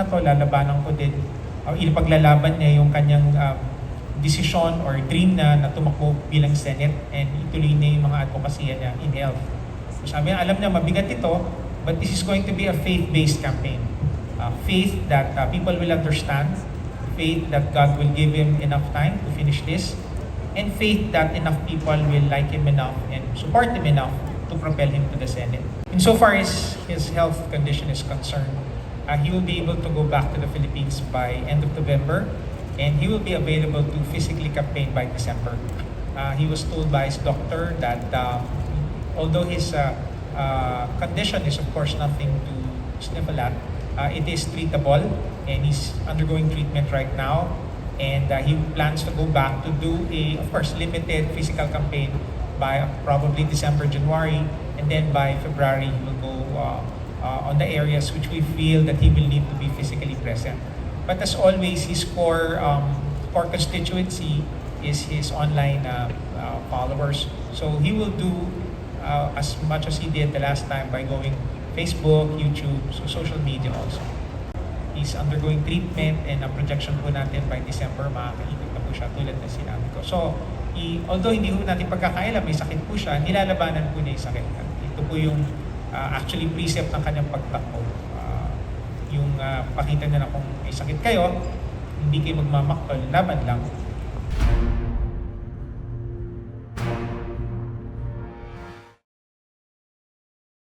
na to, lalabanan ko din, o ipaglalaban niya yung kanyang um, desisyon or dream na, na tumakbo bilang Senate and ituloy niya yung mga advokasya niya in health. So sabi niya, alam niya mabigat ito, but this is going to be a faith-based campaign. Uh, faith that uh, people will understand, faith that God will give him enough time to finish this, and faith that enough people will like him enough and support him enough to propel him to the Senate. Insofar as his health condition is concerned, uh, he will be able to go back to the Philippines by end of November, and he will be available to physically campaign by December. Uh, he was told by his doctor that um, although his uh, uh, condition is of course nothing to sniffle at, uh, it is treatable and he's undergoing treatment right now and uh, he plans to go back to do a, of course, limited physical campaign by probably December, January, and then by February he will go uh, uh, on the areas which we feel that he will need to be physically present. But as always, his core um, core constituency is his online uh, uh, followers. So he will do uh, as much as he did the last time by going Facebook, YouTube, so social media also. He's undergoing treatment and ang projection po natin by December makakaikot na po siya tulad na sinabi ko. So, i- although hindi po natin pagkakailan, may sakit po siya, nilalabanan po niya yung sakit. Ito po yung uh, actually precept ng kanyang pagtakbo. Uh, yung uh, pakita niya na kung may sakit kayo, hindi kayo magmamaktol, laban lang.